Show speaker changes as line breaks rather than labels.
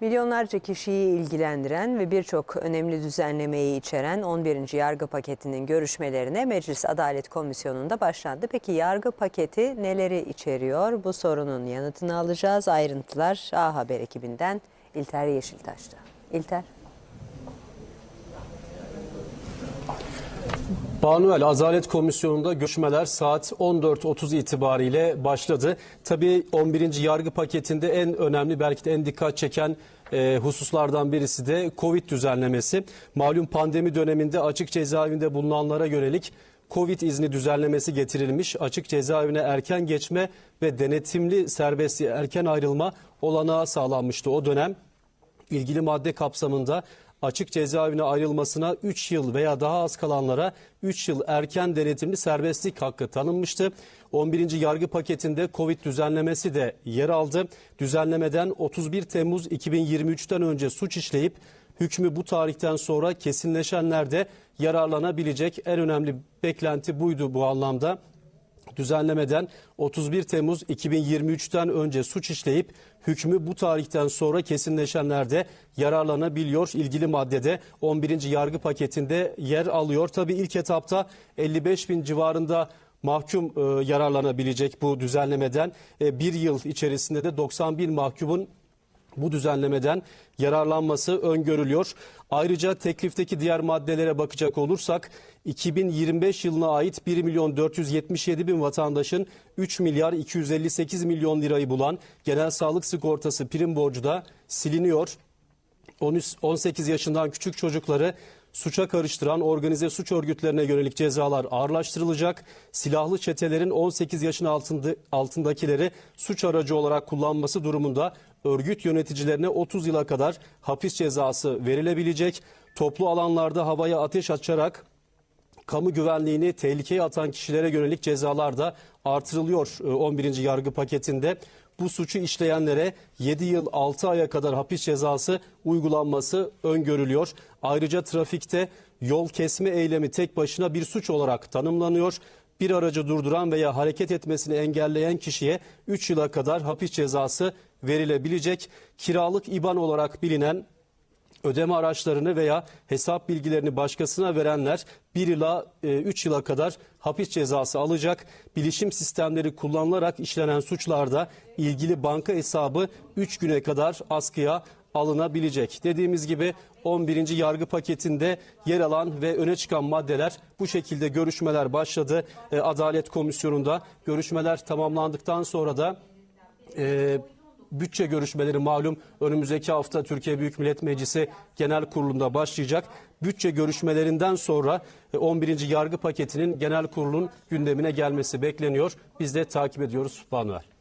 Milyonlarca kişiyi ilgilendiren ve birçok önemli düzenlemeyi içeren 11. yargı paketinin görüşmelerine Meclis Adalet Komisyonu'nda başlandı. Peki yargı paketi neleri içeriyor? Bu sorunun yanıtını alacağız. Ayrıntılar A Haber ekibinden İlter Yeşiltaş'ta. İlter.
Banuel Adalet Komisyonu'nda görüşmeler saat 14.30 itibariyle başladı. Tabii 11. yargı paketinde en önemli belki de en dikkat çeken e, hususlardan birisi de Covid düzenlemesi. Malum pandemi döneminde açık cezaevinde bulunanlara yönelik Covid izni düzenlemesi getirilmiş. Açık cezaevine erken geçme ve denetimli serbestliğe erken ayrılma olanağı sağlanmıştı o dönem ilgili madde kapsamında açık cezaevine ayrılmasına 3 yıl veya daha az kalanlara 3 yıl erken denetimli serbestlik hakkı tanınmıştı. 11. yargı paketinde Covid düzenlemesi de yer aldı. Düzenlemeden 31 Temmuz 2023'ten önce suç işleyip hükmü bu tarihten sonra kesinleşenler de yararlanabilecek. En önemli beklenti buydu bu anlamda düzenlemeden 31 Temmuz 2023'ten önce suç işleyip hükmü bu tarihten sonra kesinleşenler de yararlanabiliyor. İlgili maddede 11. yargı paketinde yer alıyor. Tabii ilk etapta 55 bin civarında mahkum e, yararlanabilecek bu düzenlemeden. E, bir yıl içerisinde de 90 bin mahkumun bu düzenlemeden yararlanması öngörülüyor. Ayrıca teklifteki diğer maddelere bakacak olursak 2025 yılına ait 1 milyon 477 bin vatandaşın 3 milyar 258 milyon lirayı bulan genel sağlık sigortası prim borcu da siliniyor. 13 18 yaşından küçük çocukları suça karıştıran organize suç örgütlerine yönelik cezalar ağırlaştırılacak. Silahlı çetelerin 18 yaşın altında, altındakileri suç aracı olarak kullanması durumunda örgüt yöneticilerine 30 yıla kadar hapis cezası verilebilecek. Toplu alanlarda havaya ateş açarak kamu güvenliğini tehlikeye atan kişilere yönelik cezalar da artırılıyor e, 11. yargı paketinde. Bu suçu işleyenlere 7 yıl 6 aya kadar hapis cezası uygulanması öngörülüyor. Ayrıca trafikte yol kesme eylemi tek başına bir suç olarak tanımlanıyor. Bir aracı durduran veya hareket etmesini engelleyen kişiye 3 yıla kadar hapis cezası verilebilecek. Kiralık IBAN olarak bilinen ödeme araçlarını veya hesap bilgilerini başkasına verenler 1 ila 3 yıla kadar hapis cezası alacak. Bilişim sistemleri kullanılarak işlenen suçlarda ilgili banka hesabı 3 güne kadar askıya alınabilecek. Dediğimiz gibi 11. yargı paketinde yer alan ve öne çıkan maddeler bu şekilde görüşmeler başladı. E, Adalet Komisyonu'nda görüşmeler tamamlandıktan sonra da e, bütçe görüşmeleri malum önümüzdeki hafta Türkiye Büyük Millet Meclisi Genel Kurulu'nda başlayacak. Bütçe görüşmelerinden sonra e, 11. yargı paketinin genel kurulun gündemine gelmesi bekleniyor. Biz de takip ediyoruz Banuel.